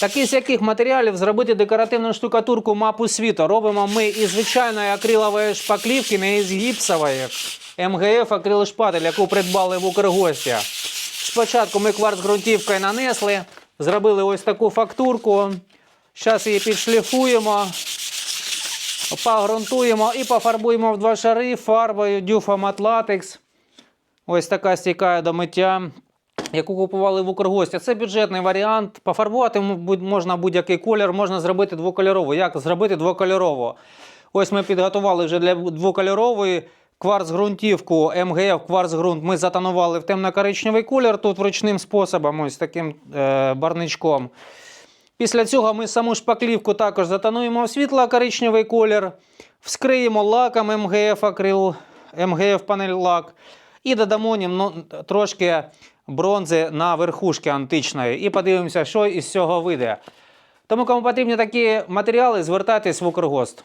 Такі з яких матеріалів зробити декоративну штукатурку мапу світу. Робимо ми із звичайної акрилової шпаклівки, не із гіпсової. МГФ акрилошпатель, яку придбали в Укргості. Спочатку ми кварц ґрунтівкою нанесли, зробили ось таку фактурку. Зараз її підшліфуємо, погрунтуємо і пофарбуємо в два шари фарбою Дюфа Латекс. Ось така стікає до миття, яку купували в Укргості. Це бюджетний варіант. Пофарбувати можна будь-який колір, можна зробити двокольорову. Як зробити двокольорову? Ось ми підготували вже для двокольорової кварц-ґрунтівку МГФ кварц-ґрунт. Ми затонували в темно-коричневий колір тут ручним способом, ось таким е, барничком. Після цього ми саму шпаклівку також затонуємо в світло-коричневий колір, вскриємо лаком МГФ акрил, МГФ панель лак і додамо німно- трошки бронзи на верхушки античної. І подивимося, що із цього вийде. Тому, кому потрібні такі матеріали, звертайтесь в Укргост.